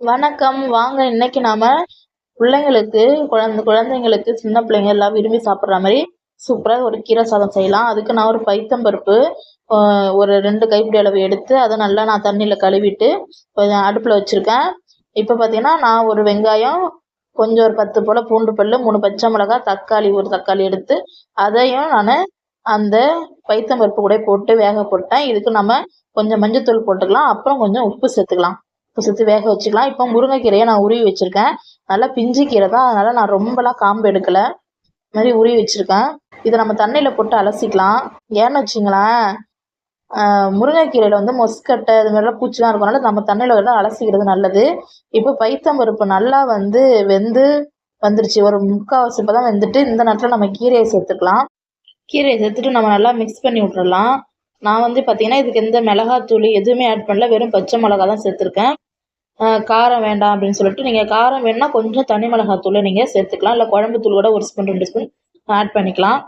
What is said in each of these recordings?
வணக்கம். வாங்க இன்னைக்கு நாம பிள்ளைங்களுக்கு குழந்த குழந்தைங்களுக்கு சின்ன பிள்ளைங்க எல்லாம் விரும்பி சாப்பிட்ற மாதிரி சூப்பராக ஒரு கீரை சாதம் செய்யலாம். அதுக்கு நான் ஒரு பைத்தம்பருப்பு ஒரு ரெண்டு கைப்பிடி அளவு எடுத்து அதை நல்லா நான் தண்ணியில் கழுவிட்டு கொஞ்சம் அடுப்பில் வச்சுருக்கேன். இப்போ பார்த்தீங்கன்னா நான் ஒரு வெங்காயம் கொஞ்சம் ஒரு பத்து போல் பூண்டு பல் மூணு பச்சை மிளகாய் தக்காளி ஒரு தக்காளி எடுத்து அதையும் நான் அந்த பைத்தம்பருப்பு கூட போட்டு வேக போட்டேன். இதுக்கு நம்ம கொஞ்சம் மஞ்சத்தூள் போட்டுக்கலாம். அப்புறம் கொஞ்சம் உப்பு சேர்த்துக்கலாம். சேர்த்து வேக வச்சுக்கலாம். இப்போ முருங்கைக்கீரையை நான் உருவி வச்சுருக்கேன். நல்லா பிஞ்சு கீரை தான். அதனால் நான் ரொம்பலாம் காம்பு எடுக்கலை. இது மாதிரி உருவி வச்சுருக்கேன். இதை நம்ம தண்ணியில் போட்டு அலசிக்கலாம். ஏன்னு வச்சிங்களேன் முருங்கைக்கீரையில் வந்து மொஸ்கட்டை இது மாதிரிலாம் பூச்சிலாம் இருக்கனால நம்ம தண்ணியில் வந்து அலசிக்கிறது நல்லது. இப்போ பைத்தம்பருப்பு நல்லா வந்து வெந்து வந்துருச்சு. ஒரு முக்கால்வாசி இப்போ தான் வெந்துட்டு இந்த நேரத்தில் நம்ம கீரையை சேர்த்துக்கலாம். கீரையை சேர்த்துட்டு நம்ம நல்லா மிக்ஸ் பண்ணி விட்றலாம் நான் வந்து பார்த்தீங்கன்னா இதுக்கு எந்த மிளகாத்தூள் எதுவுமே ஆட் பண்ணல. வெறும் பச்சை மிளகா தான் சேர்த்துருக்கேன். காரம் வேண்டாம் அப்படின்னு சொல்லிட்டு நீங்கள் காரம் வேணுன்னா கொஞ்சம் தனி மிளகாத்தூளை நீங்கள் சேர்த்துக்கலாம். இல்லை குழம்பு தூள் கூட ஒரு ஸ்பூன் ரெண்டு ஸ்பூன் ஆட் பண்ணிக்கலாம்.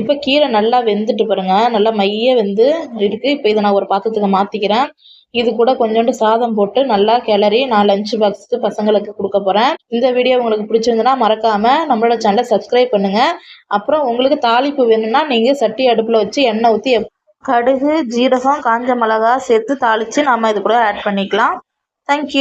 இப்போ கீரை நல்லா வெந்துட்டு பாருங்க. நல்லா மைய வெந்து இருக்குது இப்போ இதை நான் ஒரு பாத்திரத்துக்கு மாற்றிக்கிறேன் இது கூட கொஞ்சோண்டு சாதம் போட்டு நல்லா கிளறி நான் லஞ்ச் பாக்ஸுக்கு பசங்களுக்கு கொடுக்க போகிறேன் இந்த வீடியோ உங்களுக்கு பிடிச்சிருந்துன்னா மறக்காமல் நம்மளோட சேனலை சப்ஸ்கிரைப் பண்ணுங்கள் அப்புறம் உங்களுக்கு தாளிப்பு வேணும்னா நீங்கள் சட்டி அடுப்பில் வச்சு எண்ணெய் ஊற்றி கடுகு ஜீரகம் காஞ்ச மிளகா சேர்த்து தாளித்து நம்ம இது கூட ஆட் பண்ணிக்கலாம். Thank you.